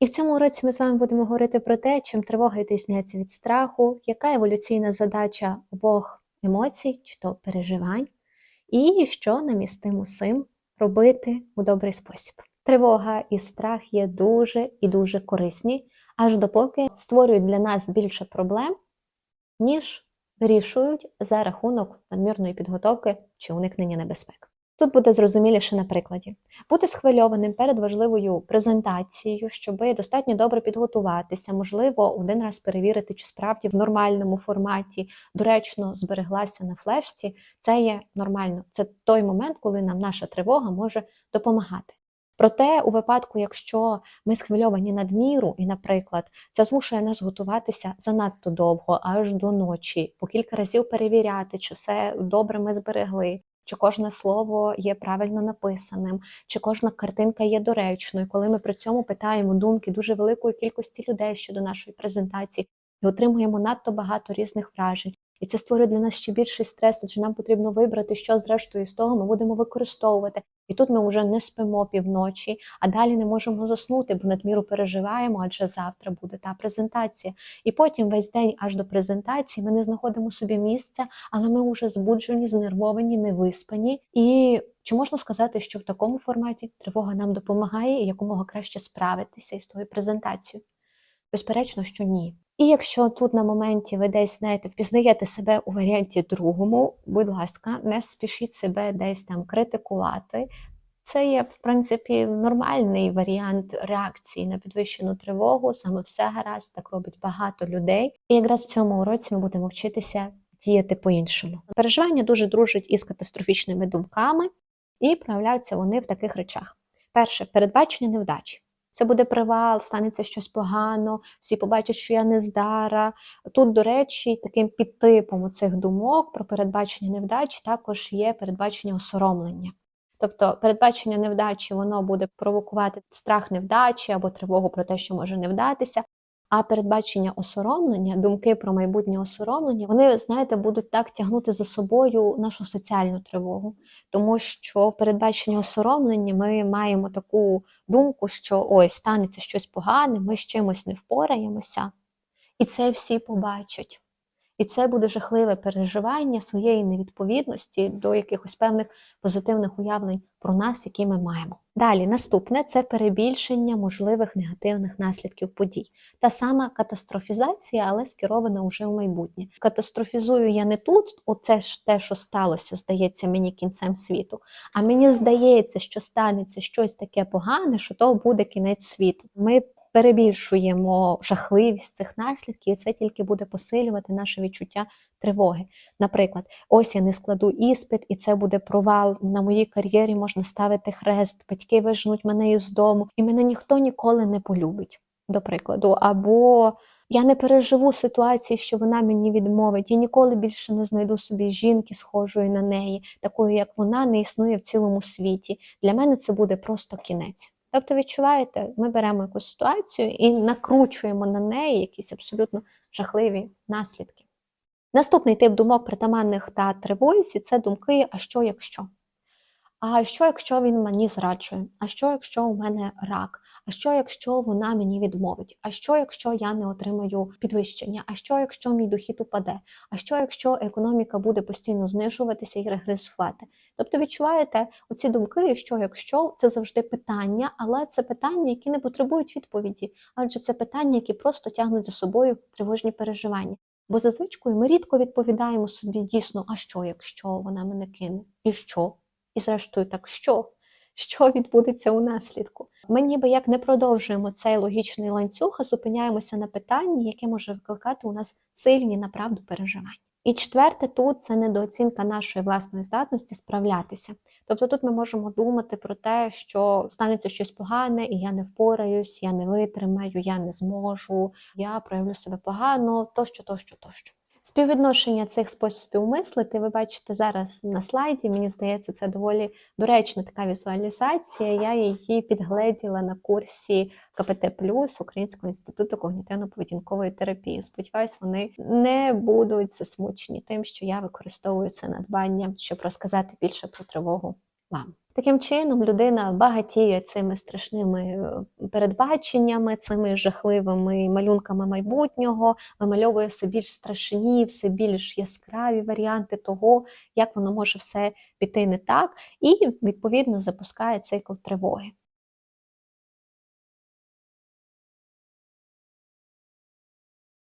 І в цьому уроці ми з вами будемо говорити про те, чим тривога відрізняється від страху, яка еволюційна задача обох емоцій, чи то переживань, і що нам із тим усім робити у добрий спосіб. Тривога і страх є дуже і дуже корисні, аж допоки створюють для нас більше проблем, ніж вирішують за рахунок надмірної підготовки чи уникнення небезпек. Тут буде зрозуміліше на прикладі. Бути схвильованим перед важливою презентацією, щоб достатньо добре підготуватися, можливо, один раз перевірити, чи справді в нормальному форматі доречно збереглася на флешці. Це є нормально. Це той момент, коли нам наша тривога може допомагати. Проте, у випадку, якщо ми схвильовані надміру, і, наприклад, це змушує нас готуватися занадто довго, аж до ночі, по кілька разів перевіряти, чи все добре ми зберегли, чи кожне слово є правильно написаним, чи кожна картинка є доречною, коли ми при цьому питаємо думки дуже великої кількості людей щодо нашої презентації і отримуємо надто багато різних вражень. І це створює для нас ще більший стрес, адже нам потрібно вибрати, що зрештою з того ми будемо використовувати. І тут ми вже не спимо півночі, а далі не можемо заснути, бо надміру переживаємо, адже завтра буде та презентація. І потім весь день аж до презентації ми не знаходимо собі місця, але ми вже збуджені, знервовані, невиспані. І чи можна сказати, що в такому форматі тривога нам допомагає і якомога краще справитися із тою презентацією? Безперечно, що ні. І якщо тут на моменті ви десь знаєте, впізнаєте себе у варіанті другому, будь ласка, не спішіть себе десь там критикувати. Це є, в принципі, нормальний варіант реакції на підвищену тривогу, саме все гаразд, так робить багато людей. І якраз в цьому уроці ми будемо вчитися діяти по-іншому. Переживання дуже дружать із катастрофічними думками, і проявляються вони в таких речах: перше передбачення невдачі. Це буде привал, станеться щось погано, всі побачать, що я не здара. Тут, до речі, таким підтипом цих думок про передбачення невдач також є передбачення осоромлення. Тобто передбачення невдачі воно буде провокувати страх невдачі або тривогу про те, що може не вдатися. А передбачення осоромлення, думки про майбутнє осоромлення, вони, знаєте, будуть так тягнути за собою нашу соціальну тривогу. Тому що в передбаченні осоромлення ми маємо таку думку, що ось станеться щось погане, ми з чимось не впораємося, і це всі побачать. І це буде жахливе переживання своєї невідповідності до якихось певних позитивних уявлень про нас, які ми маємо. Далі, наступне це перебільшення можливих негативних наслідків подій. Та сама катастрофізація, але скерована вже в майбутнє. Катастрофізую я не тут, оце ж те, що сталося, здається мені кінцем світу. А мені здається, що станеться щось таке погане, що то буде кінець світу. Ми перебільшуємо жахливість цих наслідків, і це тільки буде посилювати наше відчуття тривоги. Наприклад, ось я не складу іспит, і це буде провал. На моїй кар'єрі можна ставити хрест, батьки вижнуть мене із дому, і мене ніхто ніколи не полюбить, до прикладу. Або я не переживу ситуації, що вона мені відмовить. Я ніколи більше не знайду собі жінки, схожої на неї, такої, як вона, не існує в цілому світі. Для мене це буде просто кінець. Тобто, відчуваєте, ми беремо якусь ситуацію і накручуємо на неї якісь абсолютно жахливі наслідки. Наступний тип думок притаманних та тривоїсі це думки, а що якщо? А що, якщо він мені зраджує? А що, якщо у мене рак? А що, якщо вона мені відмовить? А що, якщо я не отримаю підвищення? А що, якщо мій дохід упаде? А що, якщо економіка буде постійно знижуватися і регресувати? Тобто, відчуваєте оці думки, що якщо це завжди питання, але це питання, які не потребують відповіді, адже це питання, які просто тягнуть за собою тривожні переживання. Бо за звичкою ми рідко відповідаємо собі дійсно, а що, якщо вона мене кине? І що? І зрештою, так що? Що відбудеться у наслідку? Ми ніби як не продовжуємо цей логічний ланцюг, а зупиняємося на питанні, яке може викликати у нас сильні направду переживання. І четверте, тут це недооцінка нашої власної здатності справлятися. Тобто тут ми можемо думати про те, що станеться щось погане, і я не впораюсь, я не витримаю, я не зможу, я проявлю себе погано, тощо, тощо, тощо. Співвідношення цих способів мислити, ви бачите зараз на слайді. Мені здається, це доволі доречна така візуалізація. Я її підгледіла на курсі КПТ Плюс Українського інституту когнітивно-поведінкової терапії. Сподіваюсь, вони не будуть засмучені тим, що я використовую це надбання, щоб розказати більше про тривогу вам. Таким чином, людина багатіє цими страшними е, передбаченнями, цими жахливими малюнками майбутнього, вимальовує все більш страшні, все більш яскраві варіанти того, як воно може все піти не так, і відповідно запускає цикл тривоги.